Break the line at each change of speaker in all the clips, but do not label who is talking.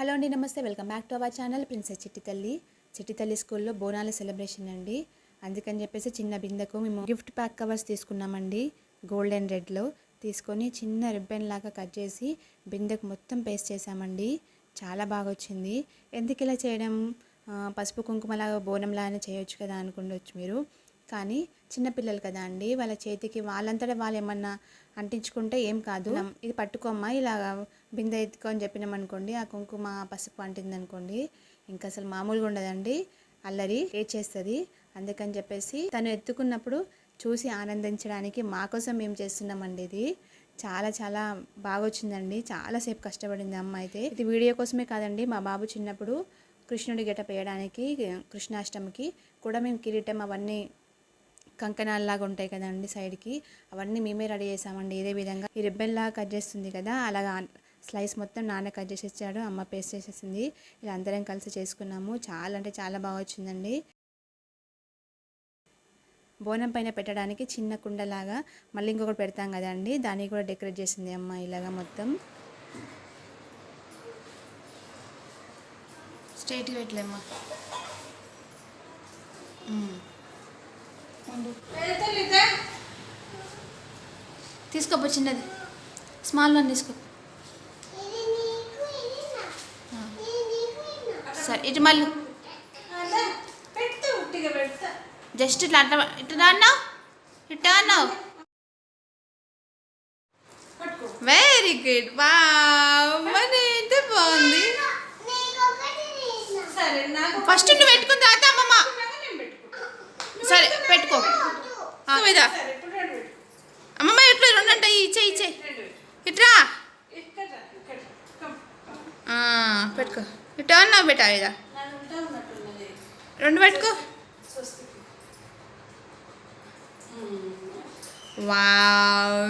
Hello అండి నమస్తే. Welcome back to our channel princess చిట్టి తల్లి చిట్టి తల్లి స్కూల్లో బోనాల సెలబ్రేషన్ అండి. అందుకని చెప్పేసి చిన్న బిందెకు మేము గిఫ్ట్ ప్యాక్ కవర్స్ తీసుకున్నామండి. గోల్డెన్ రెడ్లో తీసుకొని చిన్న రిబ్బన్ లాగా కట్ చేసి బిందెకు మొత్తం పేస్ట్ చేసామండి చాలా బాగా వచ్చింది ఎందుకు ఇలా చేయడం? పసుపు కుంకుమలాగా బోనంలాగానే చేయొచ్చు కదా అనుకుండొచ్చు మీరు. కానీ చిన్నపిల్లలు కదా అండి. వాళ్ళ చేతికి వాళ్ళంతటా వాళ్ళు ఏమన్నా అంటించుకుంటే ఏం కాదు. ఇది పట్టుకోమ్మా ఇలా బిందె ఎత్తుకొని చెప్పినాం అనుకోండి ఆ కుంకుమ పసుపు అంటింది అనుకోండి ఇంకా అసలు మామూలుగా ఉండదండి అల్లరి ఏ చేస్తుంది అందుకని చెప్పేసి తను ఎత్తుకున్నప్పుడు చూసి ఆనందించడానికి మా కోసం మేము చేస్తున్నామండి ఇది. చాలా చాలా బాగా వచ్చిందండి చాలాసేపు కష్టపడింది అమ్మ అయితే. ఇది వీడియో కోసమే కాదండి మా బాబు చిన్నప్పుడు కృష్ణుడి గెటప్ వేయడానికి కృష్ణాష్టమికి కూడా మేము కిరీటం అవన్నీ కంకణాల్లాగా ఉంటాయి కదండి సైడ్కి అవన్నీ మేమే రెడీ చేసామండి. ఇదే విధంగా ఈ రిబ్బెల్లా కట్ చేస్తుంది కదా అలాగా స్లైస్ మొత్తం నాన్న కట్ చేసి ఇచ్చాడు అమ్మ పేస్ట్ చేసేసింది. ఇలా అందరం కలిసి చేసుకున్నాము. చాలా అంటే చాలా బాగా వచ్చిందండి. బోనం పైన పెట్టడానికి చిన్న కుండలాగా మళ్ళీ ఇంకొకటి పెడతాం కదండి దాన్ని కూడా డెకరేట్ చేసింది అమ్మ ఇలాగా మొత్తం. స్ట్రైట్గా పెట్టలేమ్మా తీసుకోపో చిన్నది. స్మాల్ వన్ తీసుకో. సరే ఇటు మళ్ళీ. జస్ట్ ఇట్లా అట్లా ఇట్లా అన్నావు. ఇట్లా అన్నావు వెరీ గుడ్ మరి ఎంత బాగుంది. ఫస్ట్ నువ్వు పెట్టుకుని తర్వాత అమ్మమ్మ. సరే పెట్టుకో మీద
సరే ఇప్పుడు రెండు పెట్టుకో
అమ్మమ్మ ఇట్లా రెండు అంటే ఇచ్చే ఇచ్చే
రెండు
ఇట్రా
ఇక్కడ రా, ఇక్కడ కమ్
ఆ, పెట్టుకో ఇట్లా అన్నావు బెటా ఇదా? రెండు పెట్టుకో. వా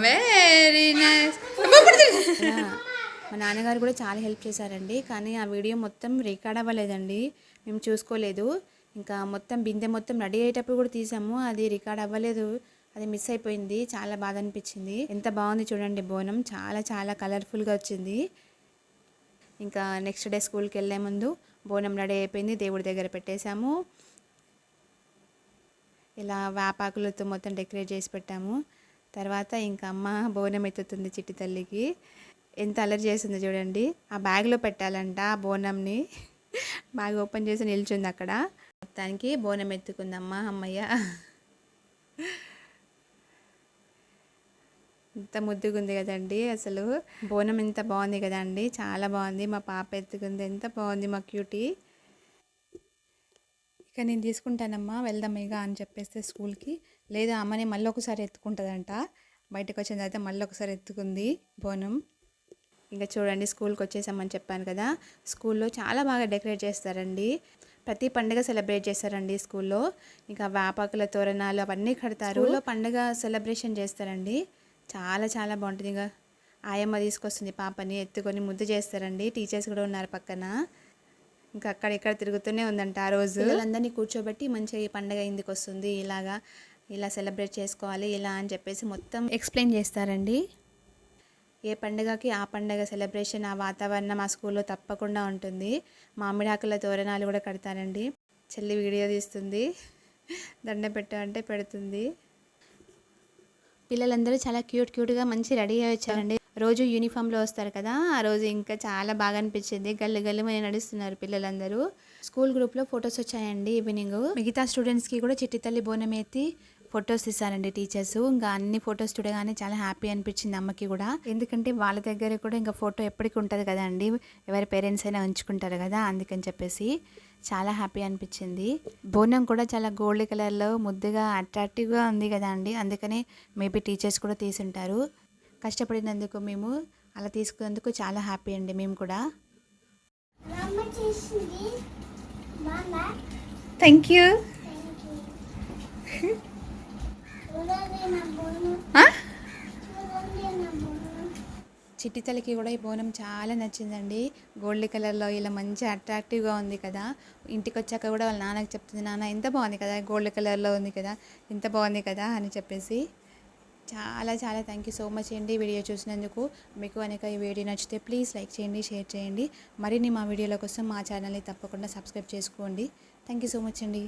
వెరీ నైస్ మా నాన్నగారు కూడా చాలా హెల్ప్ చేశారండి కానీ ఆ వీడియో మొత్తం రికార్డ్ అవ్వలేదండి మేము చూసుకోలేదు. ఇంకా మొత్తం బిందె మొత్తం రెడీ అయ్యేటప్పుడు కూడా తీసాము అది రికార్డ్ అవ్వలేదు అది మిస్ అయిపోయింది చాలా బాధ అనిపించింది. ఎంత బాగుంది చూడండి బోనం చాలా చాలా కలర్ఫుల్గా వచ్చింది. ఇంకా నెక్స్ట్ డే స్కూల్కి వెళ్ళే ముందు బోనం రెడీ అయిపోయింది దేవుడి దగ్గర పెట్టేశాము. ఇలా వేపాకులతో మొత్తం డెకరేట్ చేసి పెట్టాము. తర్వాత ఇంకా అమ్మ బోనం ఎత్తుతుంది చిట్టి తల్లికి. ఎంత అలర్ చేసిందో చూడండి. ఆ బ్యాగ్లో పెట్టాలంట ఆ బోనంని. బ్యాగ్ ఓపెన్ చేసి నిల్చుంది అక్కడ. మొత్తానికి బోనం ఎత్తుకుందమ్మ అమ్మయ్య. ఎంత ముద్దుగా ఉంది కదండి అసలు. బోనం ఎంత బాగుంది కదండి. చాలా బాగుంది. మా పాప ఎత్తుకుంది. ఎంత బాగుంది మా క్యూటీ. ఇక నేను తీసుకుంటానమ్మా వెళ్దాం ఇక అని చెప్పేస్తే స్కూల్కి. లేదా అమ్మని మళ్ళీ ఒకసారి ఎత్తుకుంటుందంట. బయటకు వచ్చిన తర్వాత మళ్ళీ ఒకసారి ఎత్తుకుంది బోనం. ఇంకా చూడండి స్కూల్కి వచ్చేసామని చెప్పాను కదా. స్కూల్లో చాలా బాగా డెకరేట్ చేస్తారండి. ప్రతి పండుగ సెలబ్రేట్ చేస్తారండి స్కూల్లో. ఇంకా వేపాకుల తోరణాలు అవన్నీ కడతారు. స్కూల్లో పండుగ సెలబ్రేషన్ చేస్తారండి. చాలా చాలా బాగుంటుంది ఇంకా. ఆయమ్మ తీసుకొస్తుంది పాపని ఎత్తుకొని ముద్దు చేస్తారండి. టీచర్స్ కూడా ఉన్నారు పక్కన. ఇంకా అక్కడ ఇక్కడ తిరుగుతూనే ఉందంట ఆ రోజు. పిల్లలందరినీ కూర్చోబెట్టి మంచిగా ఈ పండగ ఎందుకు వస్తుంది ఇలాగా ఇలా సెలబ్రేట్ చేసుకోవాలి ఇలా అని చెప్పేసి మొత్తం ఎక్స్ప్లెయిన్ చేస్తారండి. ఏ పండగకి ఆ పండగ సెలబ్రేషన్ ఆ వాతావరణం ఆ స్కూల్లో తప్పకుండా ఉంటుంది. మామిడాకుల తోరణాలు కూడా కడతారండి. చెల్లి వీడియో తీస్తుంది. దండ పెట్ట అంటే పెడుతుంది. పిల్లలందరూ చాలా క్యూట్ క్యూట్గా మంచి రెడీ అయ్యి వచ్చారండి. రోజు యూనిఫామ్లో వస్తారు కదా ఆ రోజు ఇంకా చాలా బాగా అనిపించింది. గల్లు గల్లు అని నడుస్తున్నారు పిల్లలందరూ. స్కూల్ గ్రూప్లో ఫొటోస్ వచ్చాయండి ఈవినింగ్. మిగతా స్టూడెంట్స్కి కూడా చిట్టి తల్లి బోనం ఎత్తి ఫొటోస్ తీసారండి టీచర్స్. ఇంకా అన్ని ఫొటోస్ చూడగానే చాలా హ్యాపీ అనిపించింది అమ్మకి కూడా. ఎందుకంటే వాళ్ళ దగ్గర కూడా ఇంకా ఫోటో ఎప్పటికీ ఉంటుంది కదా అండి ఎవరి పేరెంట్స్ అయినా ఉంచుకుంటారు కదా అందుకని చెప్పేసి చాలా హ్యాపీ అనిపించింది. బోనం కూడా చాలా గోల్డ్ కలర్లో ముద్దుగా అట్రాక్టివ్గా ఉంది కదా అండి అందుకని మేబీ టీచర్స్ కూడా తీసుంటారు. కష్టపడినందుకు మేము అలా తీసుకున్నందుకు చాలా హ్యాపీ అండి మేము కూడా.
అమ్మ చేసింది బాగా
థ్యాంక్ యూ చిట్టి తల్లికి కూడా ఈ బోనం చాలా నచ్చిందండి. గోల్డ్ కలర్లో ఇలా మంచి అట్రాక్టివ్గా ఉంది కదా. ఇంటికి వచ్చాక కూడా వాళ్ళ నాన్నకి చెప్తుంది నాన్న ఎంత బాగుంది కదా గోల్డ్ కలర్లో ఉంది కదా ఎంత బాగుంది కదా అని చెప్పేసి. చాలా చాలా థ్యాంక్ యూ సో మచ్ అండి వీడియో చూసినందుకు. మీకు కనుక ఈ వీడియో నచ్చితే ప్లీజ్ లైక్ చేయండి షేర్ చేయండి. మరిన్ని మా వీడియోల కోసం మా ఛానల్ని తప్పకుండా సబ్స్క్రైబ్ చేసుకోండి. థ్యాంక్ యూ సో మచ్ అండి.